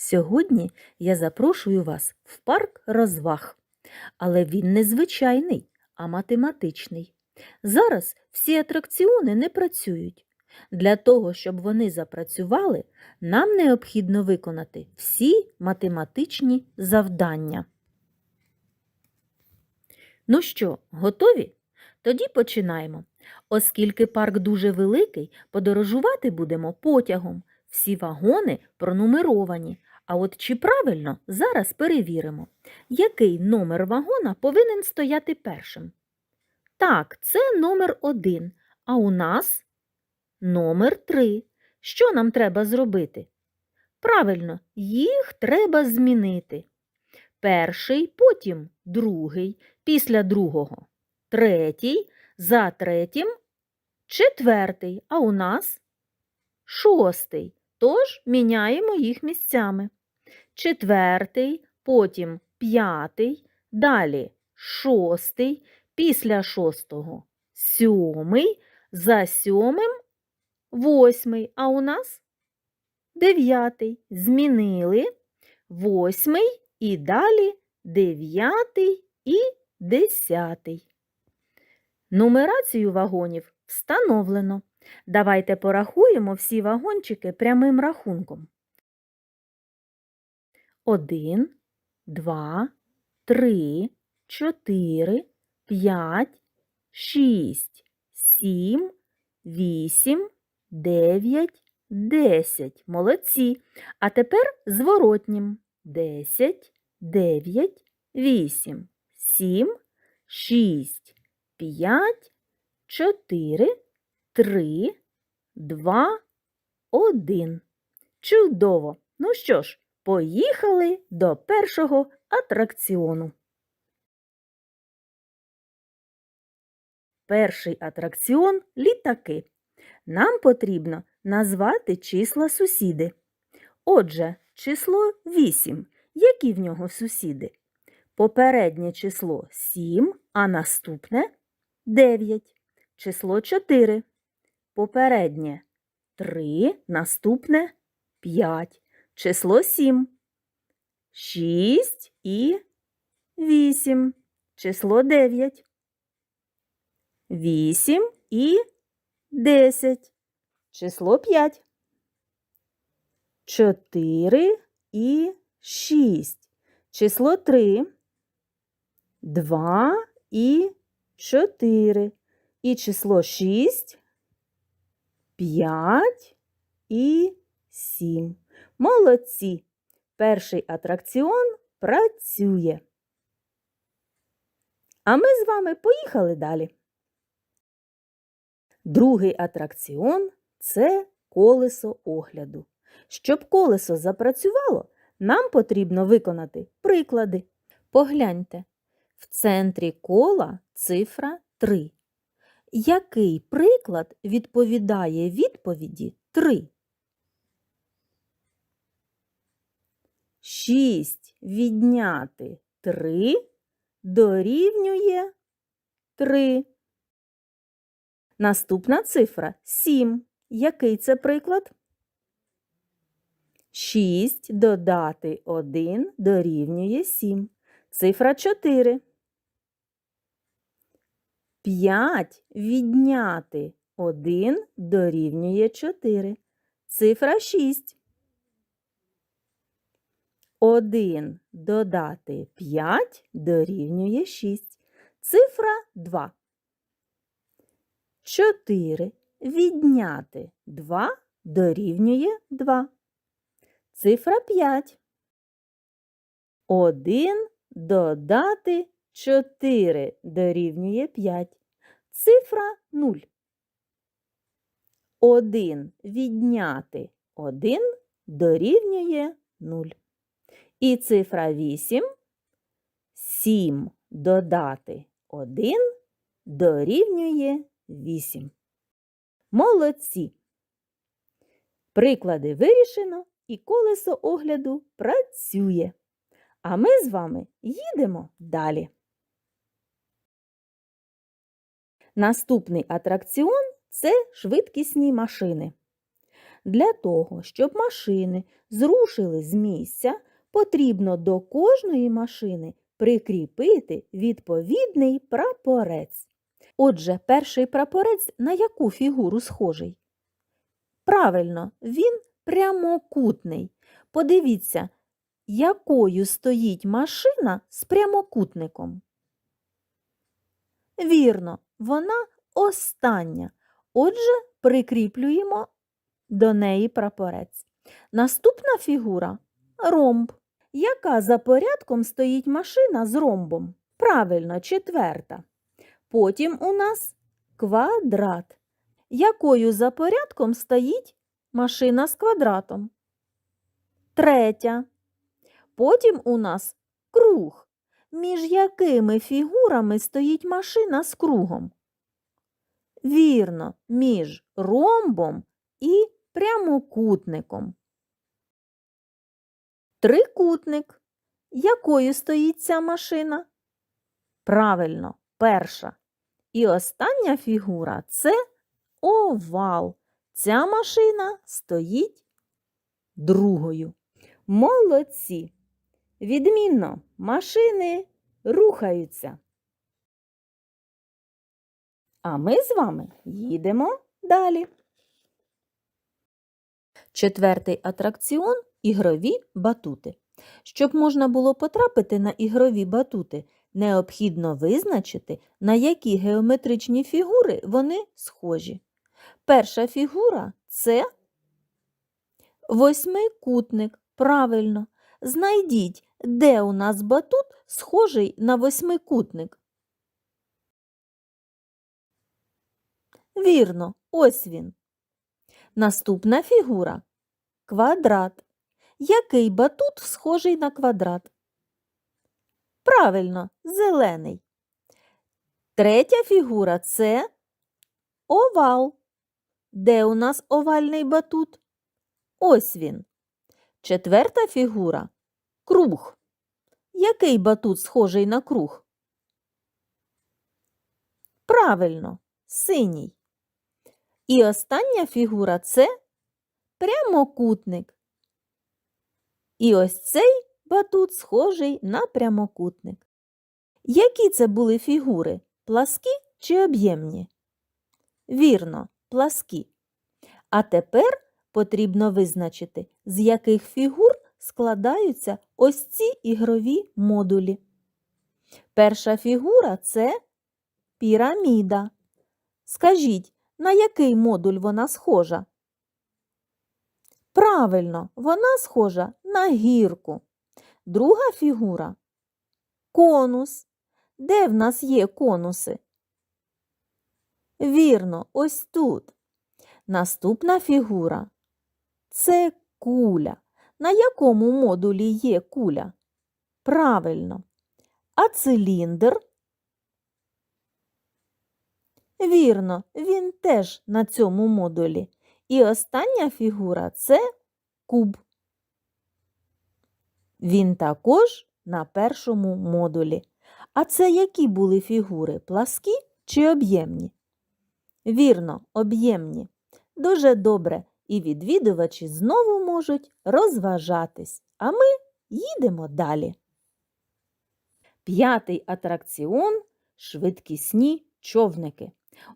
Сьогодні я запрошую вас в парк розваг. Але він не звичайний, а математичний. Зараз всі атракціони не працюють. Для того, щоб вони запрацювали, нам необхідно виконати всі математичні завдання. Ну що, готові? Тоді починаємо. Оскільки парк дуже великий, подорожувати будемо потягом. Всі вагони пронумеровані. А от чи правильно, зараз перевіримо, який номер вагона повинен стояти першим. Так, це номер один, а у нас номер три. Що нам треба зробити? Правильно, їх треба змінити. Перший, потім другий, після другого третій, за третім четвертий, а у нас шостий. Тож міняємо їх місцями. Четвертий, потім п'ятий, далі шостий, після шостого сьомий, за сьомим восьмий, а у нас дев'ятий. Змінили восьмий і далі дев'ятий і десятий. Нумерацію вагонів встановлено. Давайте порахуємо всі вагончики прямим рахунком. Один, два, три, чотири, п'ять, шість, сім, вісім, дев'ять, десять. Молодці. А тепер зворотнім. Десять, дев'ять, вісім, сім, шість, п'ять, чотири, три, два, один. Чудово! Ну що ж, поїхали до першого атракціону. Перший атракціон літаки. Нам потрібно назвати числа сусіди. Отже, число 8. Які в нього сусіди? Попереднє число 7, а наступне 9. Число 4. Попереднє 3, наступне 5. Число 7. 6 і 8. Число 9. 8 і 10. Число 5. 4 і 6. Число 3. 2 і 4. І число 6. 5 і 7. Молодці. Перший атракціон працює. А ми з вами поїхали далі. Другий атракціон це колесо огляду. Щоб колесо запрацювало, нам потрібно виконати приклади. Погляньте, в центрі кола цифра 3. Який приклад відповідає відповіді 3? 6 відняти 3 дорівнює 3. Наступна цифра 7. Який це приклад? 6 додати 1 дорівнює 7. Цифра 4. 5 відняти 1 дорівнює 4. Цифра 6. 1 додати 5 дорівнює 6. Цифра 2. 4 відняти 2 дорівнює 2. Цифра 5. 1 додати 4 дорівнює 5. Цифра 0. 1 відняти 1 дорівнює 0. І цифра 8. 7 додати 1 дорівнює 8. Молодці! Приклади вирішено і колесо огляду працює. А ми з вами їдемо далі. Наступний атракціон це швидкісні машини. Для того, щоб машини зрушили з місця, потрібно до кожної машини прикріпити відповідний прапорець. Отже, перший прапорець на яку фігуру схожий? Правильно, він прямокутний. Подивіться, якою стоїть машина з прямокутником. Вірно, вона остання. Отже, прикріплюємо до неї прапорець. Наступна фігура ромб. Яка за порядком стоїть машина з ромбом? Правильно, четверта. Потім у нас квадрат. Якою за порядком стоїть машина з квадратом? Третя. Потім у нас круг. Між якими фігурами стоїть машина з кругом? Вірно, між ромбом і прямокутником. Трикутник. Якою стоїть ця машина? Правильно, перша. І остання фігура це овал. Ця машина стоїть другою. Молодці. Відмінно, машини рухаються. А ми з вами їдемо далі. Четвертий атракціон ігрові батути. Щоб можна було потрапити на ігрові батути, необхідно визначити, на які геометричні фігури вони схожі. Перша фігура це восьмикутник. Правильно. Знайдіть, де у нас батут схожий на восьмикутник. Вірно, ось він. Наступна фігура квадрат. Який батут схожий на квадрат? Правильно, зелений. Третя фігура це овал. Де у нас овальний батут? Ось він. Четверта фігура круг. Який батут схожий на круг? Правильно, синій. І остання фігура це прямокутник. І ось цей батут схожий на прямокутник. Які це були фігури? Пласкі чи об'ємні? Вірно, пласкі. А тепер потрібно визначити, з яких фігур складаються ось ці ігрові модулі. Перша фігура це піраміда. Скажіть, на який модуль вона схожа? Правильно, вона схожа на гірку. Друга фігура конус. Де в нас є конуси? Вірно, ось тут. Наступна фігура це куля. На якому модулі є куля? Правильно. А циліндр? Вірно, він теж на цьому модулі. І остання фігура це куб. Він також на першому модулі. А це які були фігури? Пласкі чи об'ємні? Вірно, об'ємні. Дуже добре. І відвідувачі знову можуть розважатись. А ми їдемо далі. П'ятий атракціон швидкісні човники.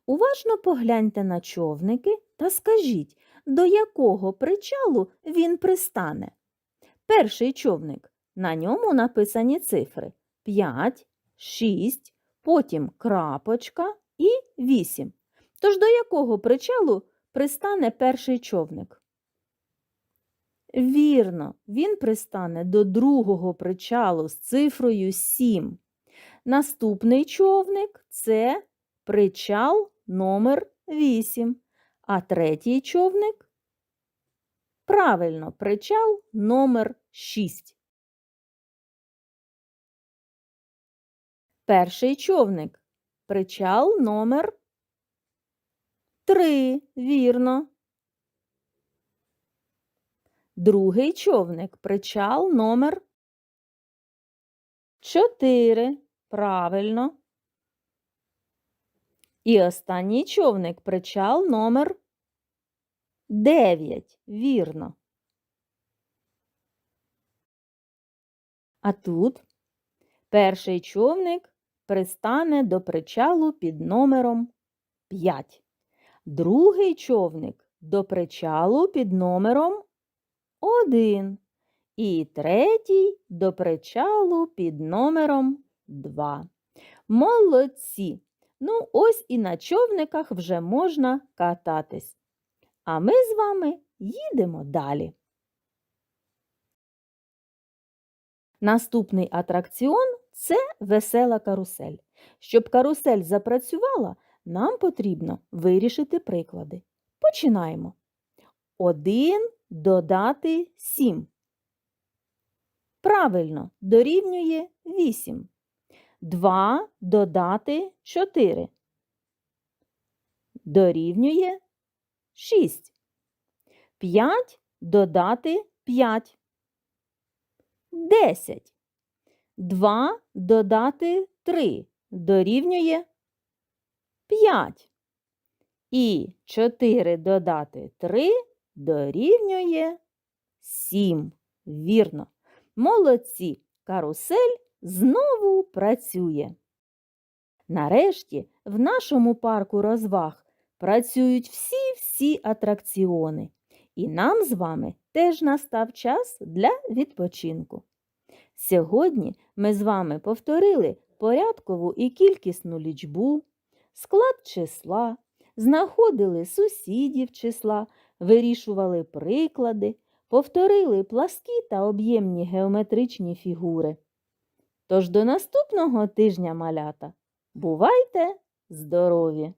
Уважно погляньте на човники та скажіть, до якого причалу він пристане. Перший човник. На ньому написані цифри 5, 6, потім крапочка і 8. Тож до якого причалу пристане перший човник? Вірно, він пристане до другого причалу з цифрою 7. Наступний човник це причал номер 8. А третій човник? Правильно, причал номер 6 Перший човник. Причал номер 3 Вірно. Другий човник. Причал номер 4 Правильно. І останній човник. Причал номер дев'ять. Вірно. А тут перший човник пристане до причалу під номером 5. Другий човник до причалу під номером 1. І третій до причалу під номером 2. Молодці! Ну, ось і на човниках вже можна кататись. А ми з вами їдемо далі. Наступний атракціон це весела карусель. Щоб карусель запрацювала, нам потрібно вирішити приклади. Починаємо. 1 додати 7. Правильно, дорівнює 8. 2 додати 4. Дорівнює 6. 5 додати 5. 10. 2 додати 3 дорівнює 5. І 4 додати 3 дорівнює 7. Вірно. Молодці. Карусель знову працює. Нарешті в нашому парку розваг працюють всі-всі атракціони. І нам з вами теж настав час для відпочинку. Сьогодні ми з вами повторили порядкову і кількісну лічбу, склад числа, знаходили сусідів числа, вирішували приклади, повторили пласкі та об'ємні геометричні фігури. Тож до наступного тижня малята бувайте здорові!